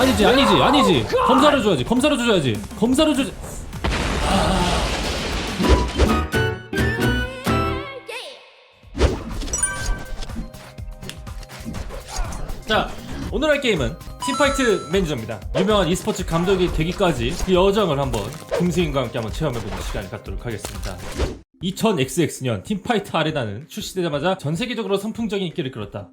아니지 아니지 아니지. 검사를 줘야지 검사를 줘야지. 검사를 줘 자 오늘 할 게임은 팀파이트 매니저입니다. 유명한 e스포츠 감독이 되기까지 그 여정을 한번 김수인과 함께 한번 체험해보는 시간을 갖도록 하겠습니다. 2000XX년 팀파이트 아레나는 출시되자마자 전 세계적으로 선풍적인 인기를 끌었다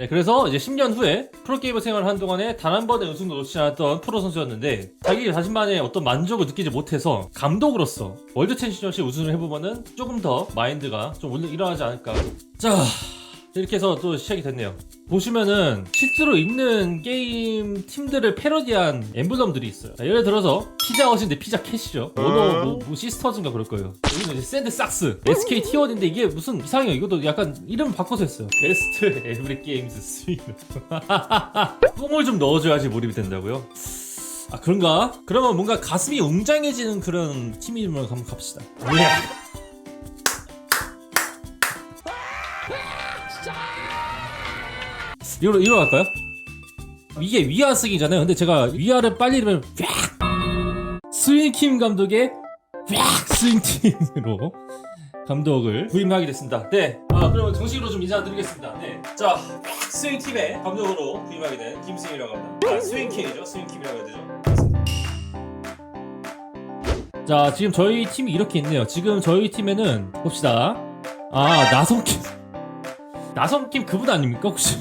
네, 그래서 이제 10년 후에 프로게이머 생활을 한 동안에 단 한 번의 우승도 놓치지 않았던 프로 선수였는데 자기 자신만의 어떤 만족을 느끼지 못해서 감독으로서 월드 챔피언십 우승을 해보면은 조금 더 마인드가 좀 일어나지 않을까. 자 이렇게 해서 또 시작이 됐네요. 보시면은 실제로 있는 게임 팀들을 패러디한 엠블럼들이 있어요. 자, 예를 들어서 피자헛인데 피자 캣이죠. 원어 뭐, 뭐 시스터즈인가 그럴 거예요. 여기는 이제 샌드 삭스 SK T1인데 이게 무슨 이상해요. 이것도 약간 이름 바꿔서 했어요. 베스트 에브리 게임즈 스윙. 뽕을 좀 넣어줘야지 몰입이 된다고요? 아 그런가? 그러면 뭔가 가슴이 웅장해지는 그런 팀 이름으로 한번 갑시다. 예. 이로 이로 갈까요? 이게 위아 쓰기잖아요. 근데 제가 위아를 빨리 이르면 쫙 스윙킴 감독의 쫙 스윙팀으로 감독을 부임하게 됐습니다. 네. 아 그러면 정식으로 좀 인사드리겠습니다. 네. 자 스윙팀의 감독으로 부임하게 된 김승이라고 합니다. 아, 스윙킴이죠. 스윙킴이라고 해야 되죠. 자 지금 저희 팀이 이렇게 있네요. 지금 저희 팀에는 봅시다. 아 나성킴 나성킴 그분 아닙니까 혹시?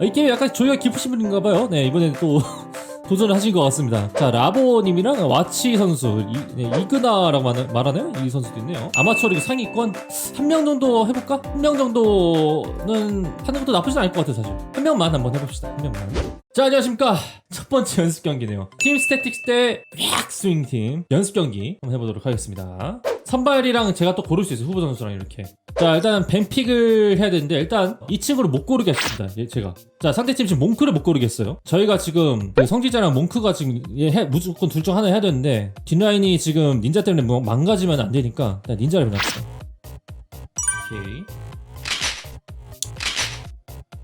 아, 이 게임에 약간 조예가 깊으신 분인가 봐요. 네, 이번에 또 도전을 하신 것 같습니다. 자, 라보님이랑 와치 선수, 이, 네, 이그나라고 말, 말하나요? 이 선수도 있네요. 아마추어 리그 상위권 한 명 정도 해볼까? 한 명 정도는 하는 것도 나쁘진 않을 것 같아요, 사실. 한 명만 한번 해봅시다. 한 명만. 자, 안녕하십니까. 첫 번째 연습 경기네요. 팀 스태틱스 대팍 스윙 팀 연습 경기 한번 해보도록 하겠습니다. 선발이랑 제가 또 고를 수 있어요. 후보 선수랑 이렇게. 자, 일단 뱀픽을 해야 되는데 일단 이 친구를 못 고르게 했습니다. 얘 제가. 자, 상대팀 지금 몽크를 못 고르겠어요. 저희가 지금 그 성지자랑 몽크가 지금 얘 해, 무조건 둘 중 하나 해야 되는데 뒷라인이 지금 닌자 때문에 뭐 망가지면 안 되니까 일단 닌자를 해놨어. 오케이.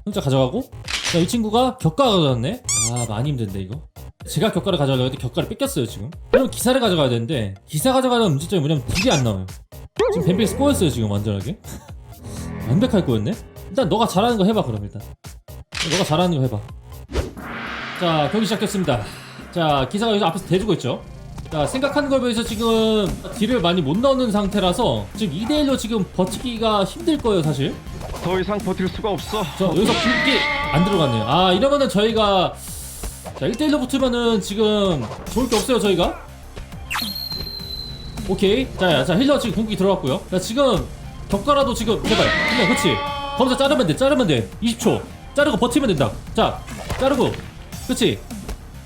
혼자 가져가고 자, 이 친구가 격가 가져갔네. 아, 많이 힘든데 이거. 제가 격가를 가져가려고 했는데 격가를 뺏겼어요 지금. 그럼 기사를 가져가야 되는데 기사 가져가는 문제점이 뭐냐면 딜이 안 나와요. 지금 뱀픽스 꼬였어요 지금 완전하게. 완벽할 거였네. 일단 너가 잘하는 거 해봐 그럼 일단. 너가 잘하는 거 해봐. 자 경기 시작했습니다. 자 기사가 여기서 앞에서 대주고 있죠. 자 생각하는 거에 비해서 지금 딜을 많이 못 넣는 상태라서 지금 2대1로 지금 버티기가 힘들 거예요 사실. 더 이상 버틸 수가 없어. 저 여기서 굵게 안 들어갔네요. 아 이러면은 저희가 자 1대1로 붙으면은 지금 좋을 게 없어요 저희가. 오케이 자, 자 힐러 지금 궁극기 들어갔고요. 자 지금 격가라도 지금 제발 힐러 그렇지. 검사 자르면 돼 자르면 돼 20초 자르고 버티면 된다. 자 자르고. 이제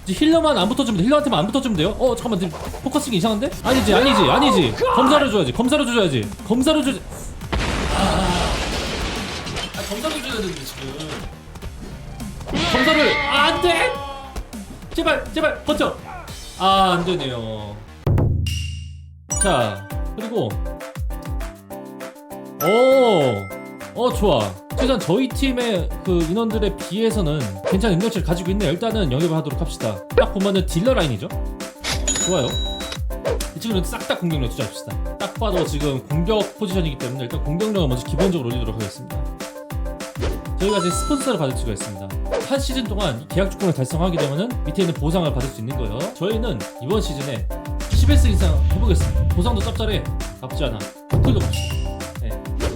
힐러만 안 붙어주면 돼. 힐러한테만 안 붙어주면 돼요. 어 잠깐만 지금 포커싱이 이상한데? 아니지 아니지 아니지. 검사를 줘야지 검사를 줘야지 검사를 줘야지. 아 검사를 줘야 되는데 지금. 검사를 아, 안 돼. 제발 제발 버텨. 아, 안 되네요. 자, 그리고 오. 어, 좋아. 최소한 저희 팀의 그 인원들에 비해서는 괜찮은 능력치를 가지고 있네요. 일단은 영입을 하도록 합시다. 딱 보면은 딜러 라인이죠. 좋아요. 이 친구는 싹 다 공격력 투자합시다. 딱 봐도 지금 공격 포지션이기 때문에 일단 공격력을 먼저 기본적으로 올리도록 하겠습니다. 저희가 이제 스폰서를 받을 수가 있습니다. 한 시즌 동안 이 계약 조건을 달성하게 되면은 밑에 있는 보상을 받을 수 있는 거예요. 저희는 이번 시즌에 11승 이상 해보겠습니다. 보상도 짭짤해. 나쁘지 않아. 댓글도 봅시다. 네.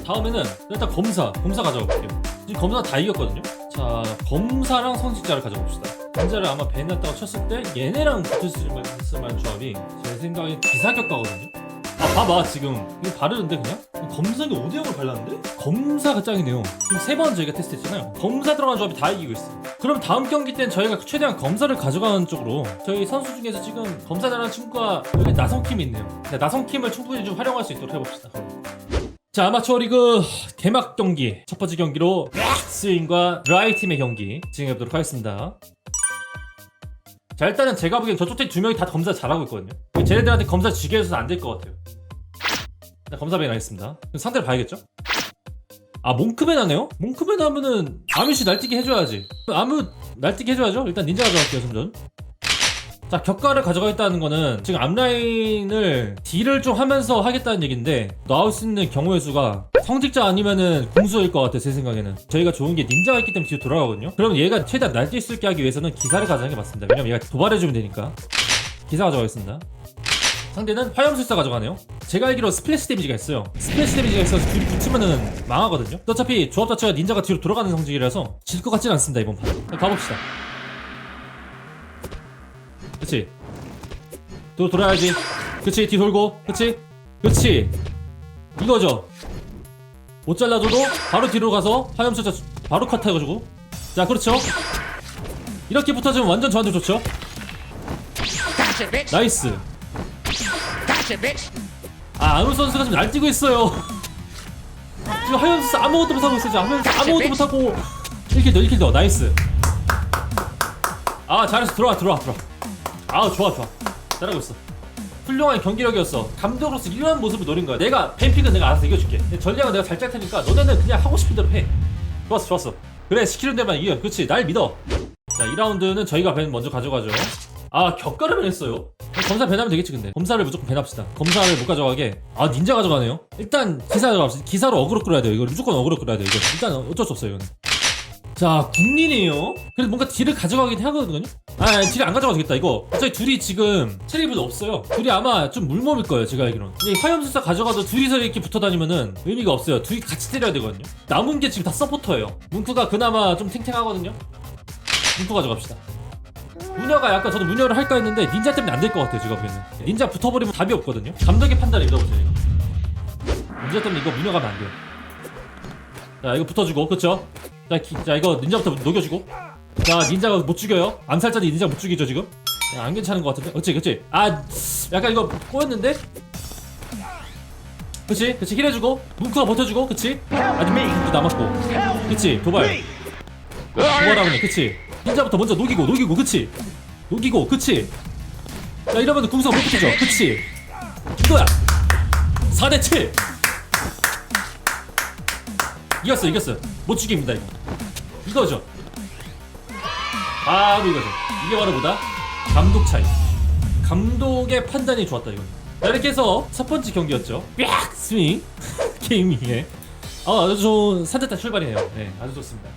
다음에는 일단 검사, 검사 가져가 볼게요. 지금 검사 다 이겼거든요. 자, 검사랑 성직자를 가져봅시다. 검사를 아마 배냈다고 쳤을 때 얘네랑 붙을 수 있을 만한 조합이 제 생각에 기사격가거든요. 아 봐봐 지금. 이거 바르는데 그냥? 검사가 5대0을 발랐는데? 검사가 짱이네요. 지금 세 번 저희가 테스트했잖아요. 검사 들어간 조합이 다 이기고 있어요. 그럼 다음 경기 때는 저희가 최대한 검사를 가져가는 쪽으로 저희 선수 중에서 지금 검사 잘하는 친구가 여기 나성킴이 있네요. 네, 나성킴을 충분히 좀 활용할 수 있도록 해봅시다. 자 아마추어 리그 개막 경기. 첫 번째 경기로 스윙과 드라이 팀의 경기 진행해보도록 하겠습니다. 자 일단은 제가 보기엔 저쪽 팀 두 명이 다 검사 잘하고 있거든요. 쟤네들한테 검사 지게 해서는 안될 것 같아요 일단 검사벤 하겠습니다. 그럼 상대를 봐야겠죠? 아 몽크벤 하네요? 몽크벤 하면은 아뮤씨 날뛰기 해줘야지. 아뮤 날뛰게 해줘야죠? 일단 닌자 가져갈게요 점전. 자 격가를 가져가겠다는 거는 지금 앞라인을 딜을 좀 하면서 하겠다는 얘기인데 나올 수 있는 경우의 수가 성직자 아니면은 궁수일 것 같아 제 생각에는. 저희가 좋은 게 닌자가 있기 때문에 뒤로 돌아가거든요. 그러면 얘가 최대한 날뛸 수 있게 하기 위해서는 기사를 가져가는 게 맞습니다. 왜냐면 얘가 도발해주면 되니까. 기사 가져가겠습니다 상대는 화염술사 가져가네요. 제가 알기로 스플래시 데미지가 있어요. 스플래시 데미지가 있어서 둘이 붙으면은 망하거든요. 어차피 조합 자체가 닌자가 뒤로 돌아가는 성질이라서 질 것 같지는 않습니다 이번 판 가봅시다. 그치? 또 돌아야지. 그치? 뒤 돌고. 그치? 그치? 이거죠. 못 잘라줘도 바로 뒤로 가서 화염술사 수- 바로 컷 해가지고. 자 그렇죠? 이렇게 붙어주면 완전 저한테 좋죠. 나이스. 아 아무 선수가 지금 날뛰고 있어요. 지금 화염술사 아무것도 못하고 있어 지금. 화염술사 아무것도 못하고 1킬 더 1킬 더. 나이스. 아 잘했어. 들어와 들어와 들어와. 아 좋아 좋아. 잘하고 있어. 훌륭한 경기력이었어. 감독으로서 이러한 모습을 노린 거야. 내가 뱀픽은 내가 알아서 이겨줄게. 전략은 내가 잘 짤 테니까 너네는 그냥 하고 싶은 대로 해. 좋았어 좋았어. 그래 시키는 대로만 이겨. 그렇지 날 믿어. 자 2라운드는 저희가 벤 먼저 가져가죠. 아 격가를 벤했어요 검사 벤하면 되겠지 근데. 검사를 무조건 벤합시다. 검사를 못 가져가게. 아 닌자 가져가네요? 일단 기사 가져갑시다. 기사로 어그로 끌어야 돼요 이거. 무조건 어그로 끌어야 돼요 이거. 일단 어쩔 수 없어요 이거는. 자 국린이에요? 그래도 뭔가 딜을 가져가긴 하거든요? 아 딜을 안 가져가도 되겠다 이거. 어차피 둘이 지금 체리블 없어요. 둘이 아마 좀 물몸일 거예요 제가 알기로는 근데 이 화염술사 가져가도 둘이서 이렇게 붙어 다니면은 의미가 없어요. 둘이 같이 때려야 되거든요? 남은 게 지금 다 서포터예요. 뭉크가 그나마 좀 탱탱하거든요? 뭉크 가져갑시다 무녀가 약간 저도 무녀를 할까 했는데 닌자 때문에 안 될 것 같아요 제가 보기에는. 닌자 붙어버리면 답이 없거든요. 감독의 판단을 믿어보세요 이거 닌자 때문에 이거 무녀 가면 안 돼요. 자 이거 붙어주고 그쵸? 자, 기- 자 이거 닌자부터 녹여주고. 자 닌자가 못 죽여요. 암살자들이 닌자 못 죽이죠 지금? 야, 안 괜찮은 것 같은데? 그치 그치. 아 약간 이거 꼬였는데? 그치 그치. 힐해주고. 뭉크가 버텨주고 그치? 아직 뭉크도 남았고. 그치 도발. 도발하네 그치 닌자부터 먼저 녹이고 녹이고 그치? 녹이고 그치? 자 이러면 궁수가 못 붙이죠. 그치? 이거야! 4대7 이겼어 이겼어. 못 죽입니다 이거. 이거죠. 바로 이거죠. 이게 바로 뭐다? 감독 차이. 감독의 판단이 좋았다 이거 자 이렇게 해서 첫 번째 경기였죠. 삐악 스윙. 예. 아, 아주 좋은 산뜻한 출발이네요. 네 아주 좋습니다